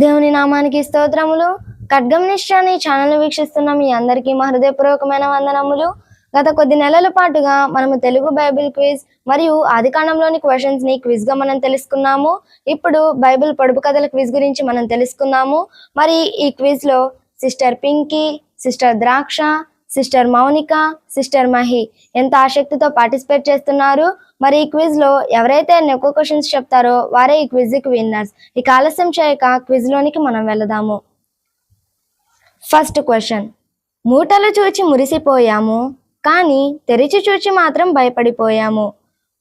దేవుని నామానికి స్తోత్రములు. ఖడ్గం నిశ్చయాన్ని ఛానల్ వీక్షిస్తున్న మీ అందరికీ మా హృదయపూర్వకమైన వందనములు. గత కొద్ది నెలల పాటుగా మనము తెలుగు బైబిల్ క్విజ్ మరియు ఆదికాండంలోని క్వశ్చన్స్ని క్విజ్గా మనం తెలుసుకున్నాము. ఇప్పుడు బైబిల్ పొడుపు కథల క్విజ్ గురించి మనం తెలుసుకున్నాము. మరి ఈ క్విజ్లో sister Pinky sister Draksha sister Mounika sister Mahi ఎంత ఆసక్తితో పార్టిసిపేట్ చేస్తున్నారు? మరి ఈ క్విజ్లో ఎవరైతే ఎన్ని ఎక్కువ క్వశ్చన్స్ చెప్తారో వారే ఈ క్విజ్కి విన్నర్స్. ఇక ఆలస్యం చేయక క్విజ్ లోనికి మనం వెళదాము. First question. మూటలు చూచి మురిసిపోయాము కానీ తెరిచి చూచి మాత్రం భయపడిపోయాము.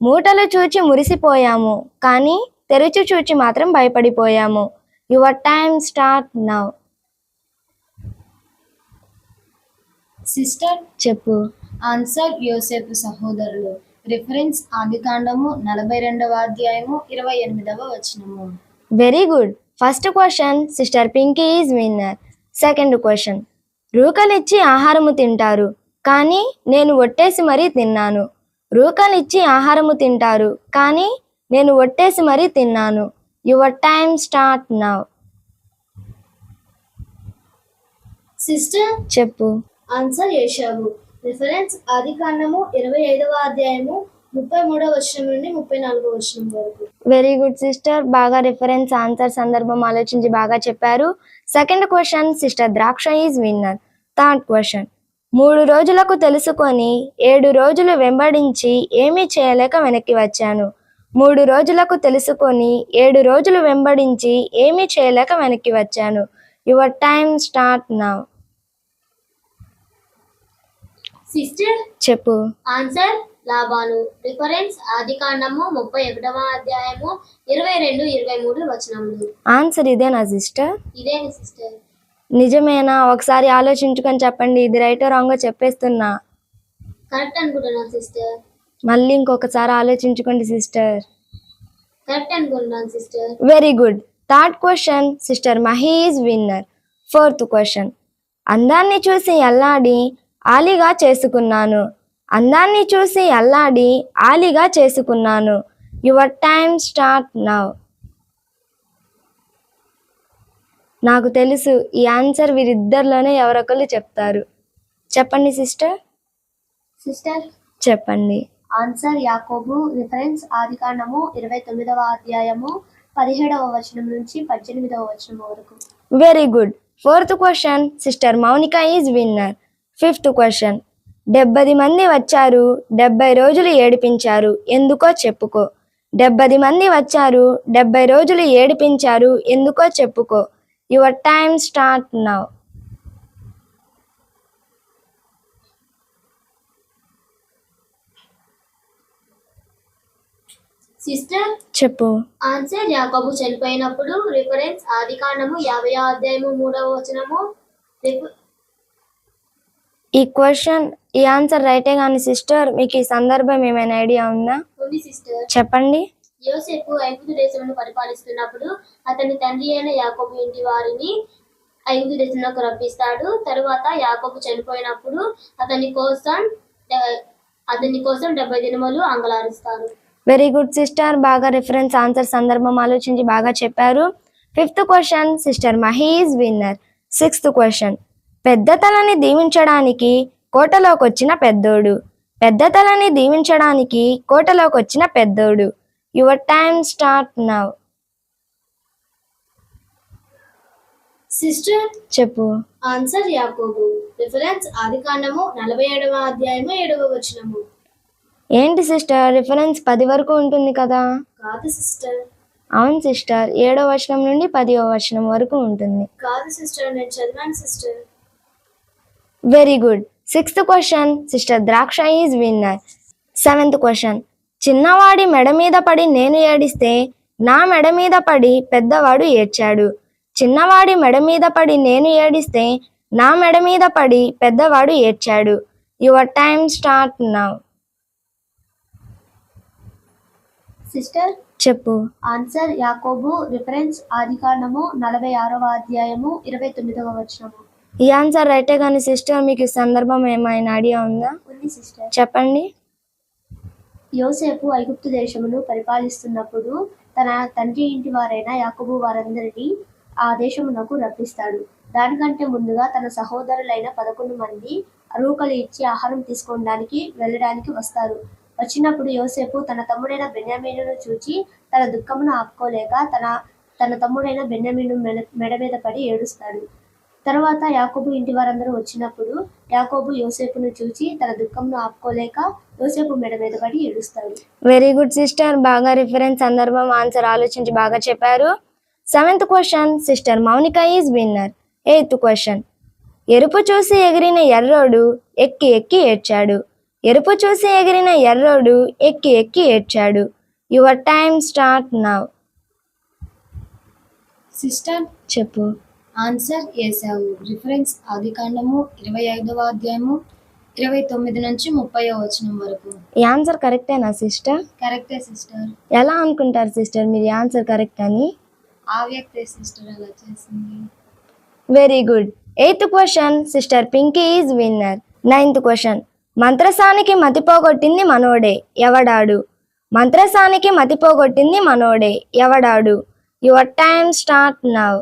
మూటలు చూచి మురిసిపోయాము కానీ తెరిచి చూచి మాత్రం భయపడిపోయాము. Your time start now. Sister చెప్పు. ఆన్సర్ యోసేపు సహోదరులు. రిఫరెన్స్ ఆదికాండము నలభై రెండవ అధ్యాయము ఇరవై ఎనిమిదవ వచనము. Very good first question sister Pinky is winner second question రూకలిచ్చి ఆహారము తింటారు కానీ నేను ఒట్టేసి మరీ తిన్నాను. రూకలిచ్చి ఆహారము తింటారు కానీ నేను ఒట్టేసి మరీ తిన్నాను. Your time start now sister చెప్పు. ఆన్సర్ చేశావు రిఫరెన్స్ ఆదికాండము ఇరవై ఐదవ అధ్యాయము ముప్పై మూడవ వచనం నుండి ముప్పై నాలుగవ వచనం వరకు. వెరీ గుడ్ సిస్టర్ బాగా రిఫరెన్స్ ఆన్సర్ సందర్భం ఆలోచించి బాగా చెప్పారు. Second question sister Draksha is winner third question మూడు రోజులకు తెలుసుకొని ఏడు రోజులు వెంబడించి ఏమీ చేయలేక వెనక్కి వచ్చాను. మూడు రోజులకు తెలుసుకొని ఏడు రోజులు వెంబడించి ఏమీ చేయలేక వెనక్కి వచ్చాను. Your time start now sister? చెప్పు. ఆన్సర్ లాభాలు. రిఫరెన్స్ ఆదికాండము ముప్పై ఒకటవ అధ్యాయము ఇరవై రెండు ఇరవై మూడు వచనములు. ఆన్సర్ ఇదేనా సిస్టర్? ఇదే సిస్టర్. నిజమేనా? ఒకసారి ఆలోచించుకొని చెప్పండి. ఇది రైటో రాంగో చెప్పేస్తున్నా. కరెక్ట్ అనుకుంటున్నాను సిస్టర్. మళ్ళీ ఇంకొకసారి ఆలోచించుకోండి సిస్టర్. కరెక్ట్ అనుకుంటున్నాను sister. Very good third question sister Mahi is winner fourth question అందాన్ని చూసి అల్లాడి ఆలిగా చేసుకున్నాను. అందాన్ని చూసి అల్లాడి ఆలిగా చేసుకున్నాను. Your time start now. నాకు తెలుసు ఈ ఆన్సర్ వీరిద్దరిలోనే ఎవరొకరు చెప్తారు. చెప్పండి సిస్టర్. సిస్టర్. చెప్పండి. ఆన్సర్ యాకోబు రిఫరెన్స్ ఆదికాండము ఇరవై తొమ్మిదవ అధ్యాయము పదిహేడవ వచనం నుంచి పద్దెనిమిదవ వచనం వరకు. Very good fourth question sister Mounika is winner fifth question. డెబ్బది మంది వచ్చారు డెబ్బై రోజులు ఏడిపించారు ఎందుకో చెప్పుకో. డెబ్బది మంది వచ్చారు డెబ్బై రోజులు ఏడిపించారు ఎందుకో చెప్పుకో. Your time start now. Sister చెప్పు. ఆన్సర్ యాకోబు చనిపోయినప్పుడు రిఫరెన్స్ ఆదికాండము యాభై అధ్యాయము మూడవ వచనము. ఈ క్వశ్చన్ ఈ ఆన్సర్ రైటే కానీ సిస్టర్ మీకు ఈ సందర్భం ఏమైనా ఐడియా ఉందా? ఉంది సిస్టర్ చెప్పండి. యోసేపు ఐగుప్తు దేశమును పరిపాలిస్తున్నప్పుడు అతని తండ్రి అయిన యాకోబు ఇంటి వారిని ఐగుప్తు దేశంలోకి రప్పిస్తాడు. తరువాత యాకోబు చనిపోయినప్పుడు అతని కోసం డ- అతని కోసం డెబ్బై దినములు అంగలారుస్తారు వెరీ గుడ్ సిస్టర్ బాగా రిఫరెన్స్ ఆన్సర్ సందర్భం ఆలోచించి బాగా చెప్పారు. Fifth question sister Mahi is winner sixth question పెద్ద తలని దీవించడానికి కోటలోకి వచ్చిన పెద్దోడు. పెద్ద తలని దీవించడానికి కోటలోకి వచ్చిన పెద్దోడు. Your time start now. Sister చెప్పు. ఆన్సర్ యాకోబు. రిఫరెన్స్ ఆదికాండము నలభై ఏడవ అధ్యాయము ఏడవ వచనము. ఏంటి సిస్టర్? రిఫరెన్స్ పది వరకు ఉంటుంది కదా? కాదు సిస్టర్. అవును సిస్టర్. ఏడో వచనం నుండి పదివ వచనం వరకు ఉంటుంది. కాదు సిస్టర్ నేను చదివాను sister. Very good sixth question sister Draksha is winner seventh question చిన్నవాడి మెడ మీద పడి నేను ఏడిస్తే నా మెడ మీద పడి పెద్దవాడు ఏడ్చాడు. చిన్నవాడి మెడ మీద పడి నేను ఏడిస్తే నా మెడ మీద పడి పెద్దవాడు ఏడ్చాడు. Your time start now sister చెప్పు. ఆన్సర్ యాకోబు రిఫరెన్స్ ఆదికాండము నలభై ఆరవ అధ్యాయము ఇరవై తొమ్మిదవ వచనము. ఈ ఆన్సర్ రైటే కానీ సిస్టర్ మీకు ఈ సందర్భం ఏమైనా ఐడియా ఉందా? ఉంది సిస్టర్. చెప్పండి. యోసేపు ఐగుప్తు దేశమును పరిపాలిస్తున్నప్పుడు తన తండ్రి ఇంటి వారైన యాకోబు వారందరినీ ఆ దేశమునకు రప్పిస్తాడు. దానికంటే ముందుగా తన సహోదరులైన పదకొండు మంది రూకలు ఇచ్చి ఆహారం తీసుకోవడానికి వెళ్ళడానికి వస్తారు. వచ్చినప్పుడు యోసేపు తన తమ్ముడైన బెన్యామీనును చూచి తన దుఃఖమును ఆపుకోలేక తన తన తమ్ముడైన బెన్యామీను మెడ మెడ మీద పడి ఏడుస్తాడు. తర్వాత యాకోబు ఇంటి వారందరూ వచ్చినప్పుడు యాకోబు యోసేపును చూచి తన దుఃఖంను ఆపుకోలేక యోసేపు మెడ మీద పడి ఏడుస్తాడు. వెరీ గుడ్ సిస్టర్ బాగా రిఫరెన్స్ సందర్భం ఆన్సర్ ఆలోచించి బాగా చెప్పారు. Seventh question sister Mounika is winner eighth question ఎరుపు చూసి ఎగిరిన ఎర్రోడు ఎక్కి ఎక్కి ఏడ్చాడు. ఎరుపు చూసి ఎగిరిన ఎర్రోడు ఎక్కి ఎక్కి ఏడ్చాడు. Your time start now sister చెప్పు. ఆన్సర్ ఏసావు రిఫరెన్స్ ఆదికాండము ఇరవై ఐదవ అధ్యాయము ఇరవై తొమ్మిది నుంచి ముప్పై వచనం వరకు. ఈ ఆన్సర్ కరెక్టేనా సిస్టర్? కరెక్టే సిస్టర్. ఎలా అనుకుంటారు సిస్టర్ మీరు ఈ ఆన్సర్ కరెక్ట్ అని? ఆ వ్యక్తే సిస్టర్ అలా చేసింది. Very good eighth question sister Pinky is winner ninth question మంత్రసానికి మతిపోగొట్టింది మనోడే ఎవడాడు? మంత్రసానికి మతిపోగొట్టింది మనోడే ఎవడాడు? Your time start now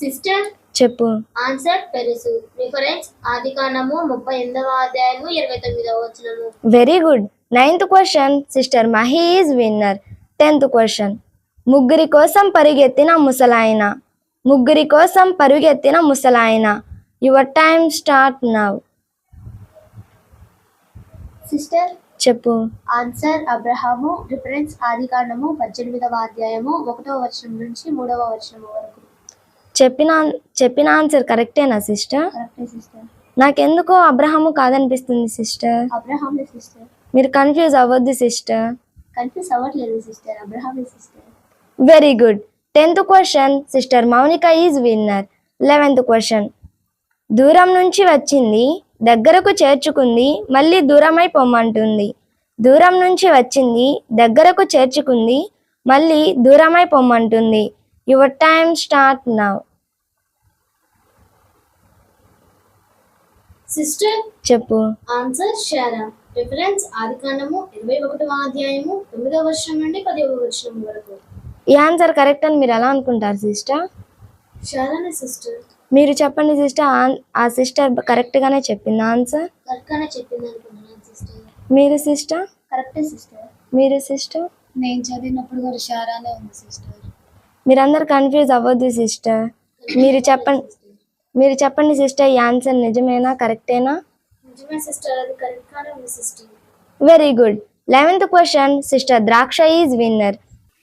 sister చెప్పు. ఆన్సర్ పెరుసు. రిఫరెన్స్ ఆది కాండము ముప్పై ఎనిమిదవ అధ్యాయము ఇరవై తొమ్మిదవ వచనము. Very good ninth question sister Mahi is winner tenth question ముగ్గురి కోసం పరిగెత్తిన ముసలాయన. ముగ్గురి కోసం పరుగెత్తిన ముసలాయన. Your time start now sister చెప్పు. ఆన్సర్ అబ్రహాము. రిఫరెన్స్ ఆది కాండము పద్దెనిమిదవ అధ్యాయము ఒకటవ వచనం నుంచి మూడవ వచనం వరకు. చెప్పిన చెప్పిన ఆన్సర్ కరెక్టేనా సిస్టర్ నాకెందుకో అబ్రహాము కాదనిపిస్తుంది సిస్టర్ మీరు కన్ఫ్యూజ్ అవ్వద్దు సిస్టర్ కన్ఫ్యూస్ అవ్వట్లేదు sister అబ్రహామే sister very good tenth question sister Mounika is winner eleventh question దూరం నుంచి వచ్చింది దగ్గరకు చేర్చుకుంది మళ్ళీ దూరమై పొమ్మంటుంది. దూరం నుంచి వచ్చింది దగ్గరకు చేర్చుకుంది మళ్ళీ దూరమై పొమ్మంటుంది. Your time start now sister చెప్పు. ఆన్సర్ షారా. రిఫరెన్స్ ఆది కాండము ఇరవై ఒకటవ అధ్యాయము తొమ్మిదవ వచనం నుండి పదవ వచనం వరకు. ఈ ఆన్సర్ కరెక్ట్ అని మీరు ఎలా అనుకుంటారు సిస్టర్? షారానే సిస్టర్. మీరు చెప్పండి సిస్టర్. ఆ సిస్టర్ కరెక్ట్గానే చెప్పింది ఆన్సర్? కరెక్ట్ గానే చెప్పింది అనుకుంటున్నాను సిస్టర్. మీరు సిస్టర్? కరెక్టే సిస్టర్. మీరు సిస్టర్? నేను చదివినప్పుడు కూడా షారానే ఉంది సిస్టర్. మీరందరు కన్ఫ్యూజ్ అవ్వద్దు సిస్టర్ మీరు చెప్పండి మీరు చెప్పండి సిస్టర్ ఈ ఆన్సర్ నిజమేనా కరెక్టేనా very good eleventh question sister Draksha is winner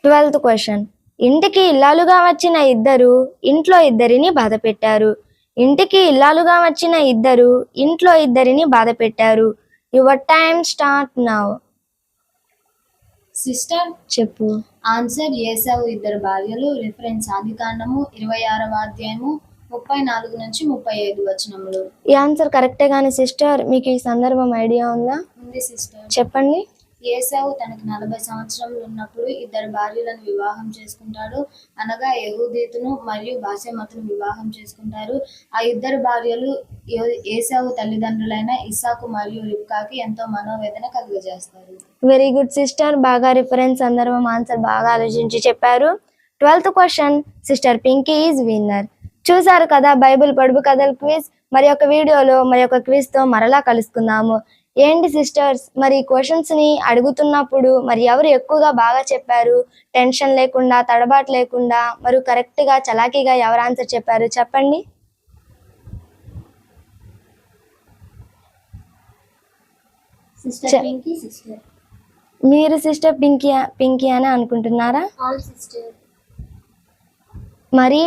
twelfth question ఇంటికి ఇల్లాలుగా వచ్చిన ఇద్దరు ఇంట్లో ఇద్దరిని బాధ పెట్టారు. ఇంటికి ఇల్లాలుగా వచ్చిన ఇద్దరు ఇంట్లో ఇద్దరిని బాధ పెట్టారు. Your time start now sister చెప్పు. ఆన్సర్ ఏసావు ఇద్దరు భార్యలు. రిఫరెన్స్ ఆదికాండము ఇరవై ఆరవ అధ్యాయము ముప్పై నాలుగు నుంచి ముప్పై ఐదు వచనములు. ఈ ఆన్సర్ కరెక్టే కానీ సిస్టర్? మీకు ఈ సందర్భం ఐడియా ఉందా? ఉంది సిస్టర్. చెప్పండి. ఏసావు తనకి నలభై సంవత్సరములు ఉన్నప్పుడు ఇద్దరు భార్యలను వివాహం చేసుకుంటాడు. అనగా యహూదీతును మరియు బాసెమతును వివాహం చేసుకుంటారు. ఆ ఇద్దరు భార్యలు ఏసావు తల్లిదండ్రులైన ఇసాకు మరియు రిప్కాకి ఎంతో మనోవేదన కలుగజేస్తారు. వెరీ గుడ్ సిస్టర్ బాగా రిఫరెన్స్ సందర్భం ఆన్సర్ బాగా ఆలోచించి చెప్పారు. Twelfth question sister Pinky is winner చూసారు కదా బైబిల్ పొడుపు కథల క్విజ్ మరి ఒక వీడియోలో మరి ఒక క్విజ్తో మరలా కలుసుకుందాము. ఏంటి సిస్టర్స్? మరి క్వశ్చన్స్ని అడుగుతున్నప్పుడు మరి ఎవరు ఎక్కువగా బాగా చెప్పారు? టెన్షన్ లేకుండా తడబాటు లేకుండా మరి కరెక్ట్గా చలాకీగా ఎవరు ఆన్సర్ చెప్పారు? చెప్పండి. మీరు సిస్టర్ పింకీ పింకీ అని అనుకుంటున్నారా? మరి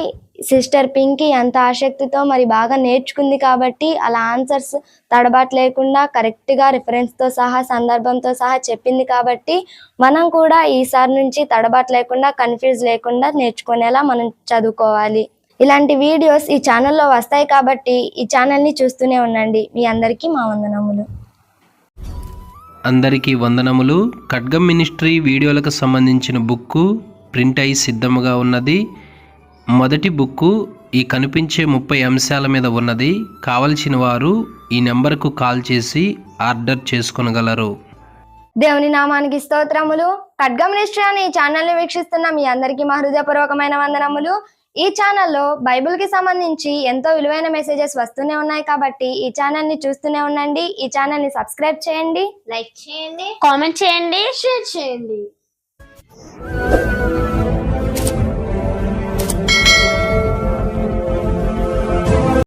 సిస్టర్ పింకీ ఎంత ఆసక్తితో మరి బాగా నేర్చుకుంది కాబట్టి అలా ఆన్సర్స్ తడబాటు లేకుండా కరెక్ట్గా రిఫరెన్స్తో సహా సందర్భంతో సహా చెప్పింది కాబట్టి మనం కూడా ఈసారి నుంచి తడబాటు లేకుండా కన్ఫ్యూజ్ లేకుండా నేర్చుకునేలా మనం చదువుకోవాలి. ఇలాంటి వీడియోస్ ఈ ఛానల్లో వస్తాయి కాబట్టి ఈ ఛానల్ని చూస్తూనే ఉండండి. మీ అందరికీ మా వందనములు. అందరికీ వందనములు. ఖడ్గం మినిస్ట్రీ వీడియోలకు సంబంధించిన బుక్కు ప్రింట్ అయి సిద్ధముగా ఉన్నది. మొదటి బుక్కు ఈ కనిపించే ముప్పై అంశాల మీద ఉన్నది. కావలసిన వారు ఈ నెంబర్కు కాల్ చేసి ఆర్డర్ చేసుకొనగలరు. దేవుని నామానికి స్తోత్రములు. ఖడ్గం నిష్ఠ అనే ఈ ఛానల్ని వీక్షిస్తున్న మీ అందరికీ మా హృదయపూర్వకమైన వందనములు. ఈ ఛానల్లో బైబిల్కి సంబంధించి ఎంతో విలువైన మెసేజెస్ వస్తూనే ఉన్నాయి కాబట్టి ఈ ఛానల్ని చూస్తూనే ఉండండి. ఈ ఛానల్ని సబ్స్క్రైబ్ చేయండి. లైక్ చేయండి కామెంట్ చేయండి షేర్ చేయండి.